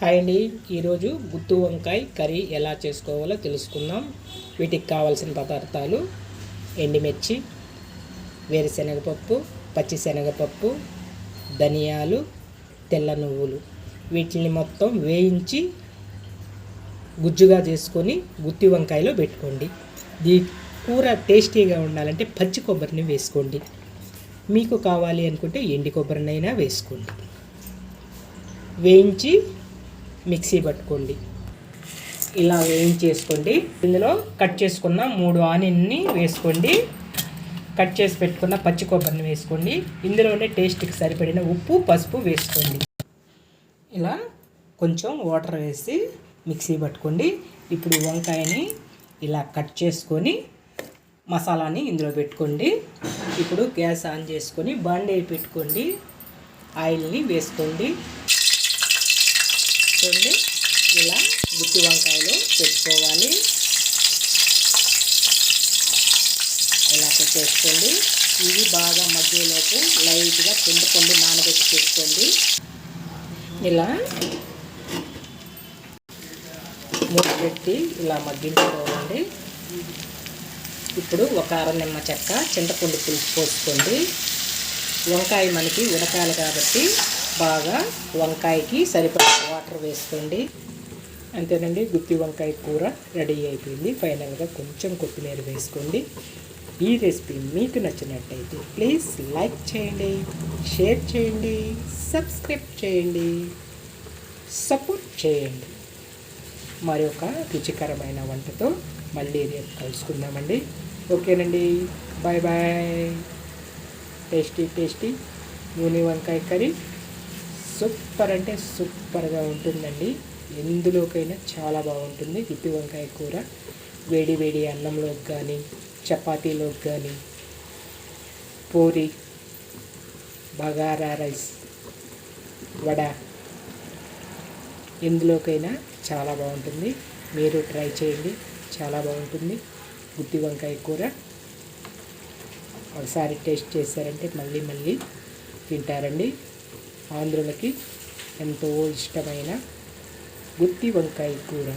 Hi అండి. ఈరోజు గుత్తు వంకాయ కర్రీ ఎలా చేసుకోవాలో తెలుసుకుందాం. వీటికి కావాల్సిన పదార్థాలు ఎండుమిర్చి వేరుశనగపప్పు పచ్చిశనగపప్పు ధనియాలు తెల్ల నువ్వులు. వీటిని మొత్తం వేయించి గుజ్జుగా చేసుకొని గుత్తి వంకాయలో పెట్టుకోండి. దీ కూర టేస్టీగా ఉండాలంటే పచ్చి కొబ్బరిని వేసుకోండి. మీకు కావాలి అనుకుంటే ఎండి కొబ్బరినైనా వేసుకోండి. వేయించి మిక్సీ పట్టుకోండి. ఇలా వేయించేసుకోండి ఇందులో కట్ చేసుకున్న మూడు ఆనియన్ని వేసుకోండి. కట్ చేసి పెట్టుకున్న పచ్చి కొబ్బరిని వేసుకోండి. ఇందులోనే టేస్ట్కి సరిపడిన ఉప్పు పసుపు వేసుకోండి. ఇలా కొంచెం వాటర్ వేసి మిక్సీ పట్టుకోండి. ఇప్పుడు వంకాయని ఇలా కట్ చేసుకొని మసాలాని ఇందులో పెట్టుకోండి. ఇప్పుడు గ్యాస్ ఆన్ చేసుకొని బాండీ పెట్టుకోండి. ఆయిల్ని వేసుకోండి. చూడండి ఇలా గుత్తి వంకాయలు పెట్టుకోవాలి. ఇలా పెట్టేసుకోండి. ఇవి బాగా మధ్యలోపు లైట్గా చింతపండు నానబెట్టి పెట్టుకోండి. ఇలా మూత పెట్టి ఇలా మగ్గించుకోవాలి. ఇప్పుడు ఒక అర నిమ్మ చెక్క చింతపండు పులుసు పోసుకోండి. వంకాయ మనకి ఉడకాలి కాబట్టి బాగా వంకాయకి సరిపడా వాటర్ వేసుకోండి. అంతేనండి గుత్తి వంకాయ కూర రెడీ అయిపోయింది. ఫైనల్గా కొంచెం కొత్తిమీర వేసుకోండి. ఈ రెసిపీ మీకు నచ్చినట్టయితే ప్లీజ్ లైక్ చేయండి షేర్ చేయండి సబ్స్క్రైబ్ చేయండి సపోర్ట్ చేయండి. మరొక రుచికరమైన వంటతో మళ్ళీ రేపు కలుసుకుందామండి. ఓకేనండి బాయ్ బాయ్. టేస్టీ టేస్టీ నూనె వంకాయ కర్రీ. సూపర్ అంటే సూపర్గా ఉంటుందండి. ఎందులోకైనా చాలా బాగుంటుంది. గుత్తి వంకాయ కూర వేడి వేడి అన్నంలోకి కానీ చపాతీలోకి కానీ పూరి బగారా రైస్ వడ ఎందులోకైనా చాలా బాగుంటుంది. మీరు ట్రై చేయండి. చాలా బాగుంటుంది. గుత్తి వంకాయ కూర ఒకసారి టేస్ట్ చేశారంటే మళ్ళీ మళ్ళీ తింటారండి. ఆంధ్రులకి ఎంతో ఇష్టమైన గుత్తి వంకాయ కూర.